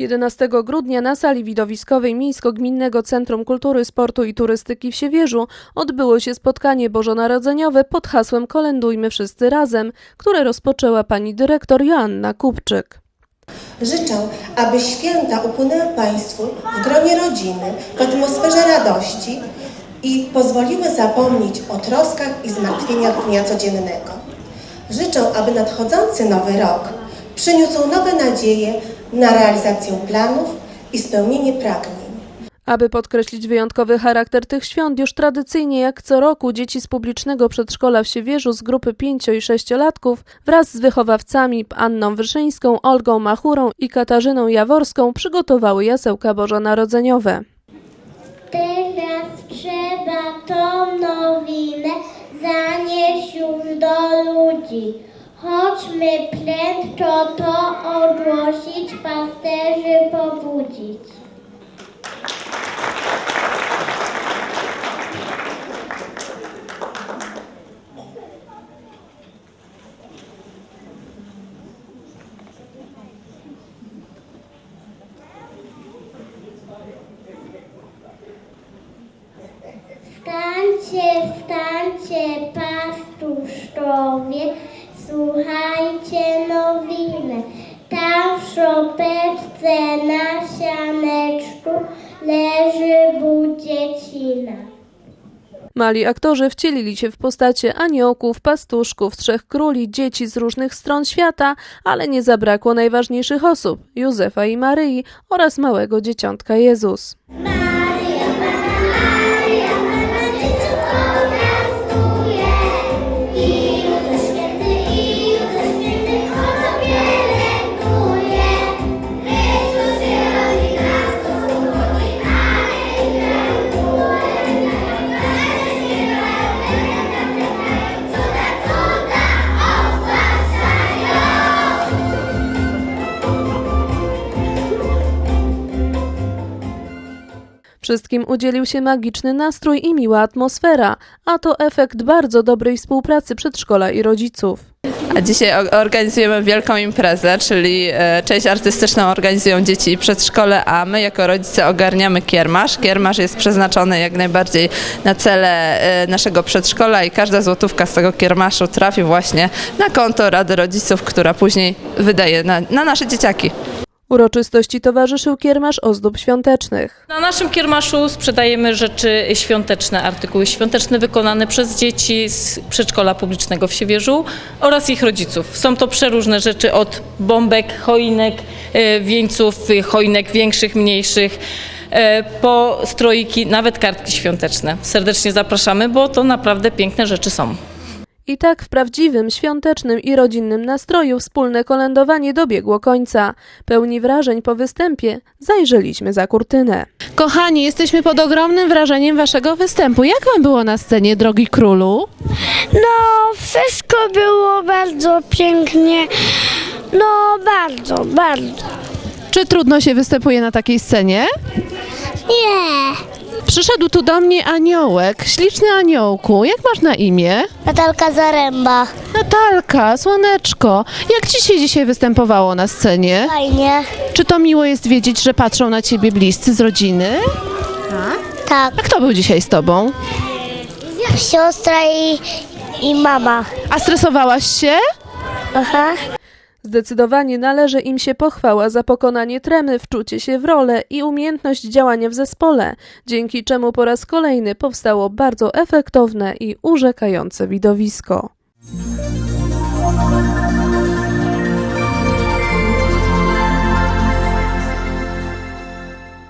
Jedenastego grudnia na sali widowiskowej Miejsko-Gminnego Centrum Kultury, Sportu i Turystyki w Siewierzu odbyło się spotkanie bożonarodzeniowe pod hasłem Kolendujmy wszyscy razem, które rozpoczęła pani dyrektor Joanna Kupczyk. Życzę, aby święta upłynęły Państwu w gronie rodziny, w atmosferze radości i pozwoliły zapomnieć o troskach i zmartwieniach dnia codziennego. Życzę, aby nadchodzący nowy rok przyniósł nowe nadzieje na realizację planów i spełnienie pragnień. Aby podkreślić wyjątkowy charakter tych świąt, już tradycyjnie jak co roku dzieci z publicznego przedszkola w Siewierzu z grupy 5 i 6-latków wraz z wychowawcami Anną Wyszyńską, Olgą Machurą i Katarzyną Jaworską przygotowały jasełka bożonarodzeniowe. Teraz trzeba tą nowinę zanieść już do ludzi. Chodźmy prędko to ogłosić, pasterzy pobudzić. Szopeczce na sianeczku leży budziecina. Mali aktorzy wcielili się w postacie aniołków, pastuszków, trzech króli, dzieci z różnych stron świata, ale nie zabrakło najważniejszych osób Józefa i Maryi oraz małego dzieciątka Jezus. Wszystkim udzielił się magiczny nastrój i miła atmosfera, a to efekt bardzo dobrej współpracy przedszkola i rodziców. A dzisiaj organizujemy wielką imprezę, czyli e, część artystyczną organizują dzieci i przedszkole, a my jako rodzice ogarniamy kiermasz. Kiermasz jest przeznaczony jak najbardziej na cele e, naszego przedszkola i każda złotówka z tego kiermaszu trafi właśnie na konto Rady Rodziców, która później wydaje na, na nasze dzieciaki. Uroczystości towarzyszył kiermasz ozdób świątecznych. Na naszym kiermaszu sprzedajemy rzeczy świąteczne, artykuły świąteczne wykonane przez dzieci z przedszkola publicznego w Siewierzu oraz ich rodziców. Są to przeróżne rzeczy od bombek, choinek, e, wieńców, choinek większych, mniejszych, e, po stroiki, nawet kartki świąteczne. Serdecznie zapraszamy, bo to naprawdę piękne rzeczy są. I tak w prawdziwym, świątecznym i rodzinnym nastroju wspólne kolędowanie dobiegło końca. Pełni wrażeń po występie zajrzeliśmy za kurtynę. Kochani, jesteśmy pod ogromnym wrażeniem waszego występu. Jak wam było na scenie, drogi królu? No, wszystko było bardzo pięknie. No, bardzo, bardzo. Czy trudno się występuje na takiej scenie? Nie. Przyszedł tu do mnie aniołek, śliczny aniołku. Jak masz na imię? Natalka Zaręba. Natalka, słoneczko. Jak ci się dzisiaj występowało na scenie? Fajnie. Czy to miło jest wiedzieć, że patrzą na ciebie bliscy z rodziny? Tak. A kto był dzisiaj z tobą? Siostra i, i mama. A stresowałaś się? Aha. Zdecydowanie należy im się pochwała za pokonanie tremy, wczucie się w rolę i umiejętność działania w zespole, dzięki czemu po raz kolejny powstało bardzo efektowne i urzekające widowisko.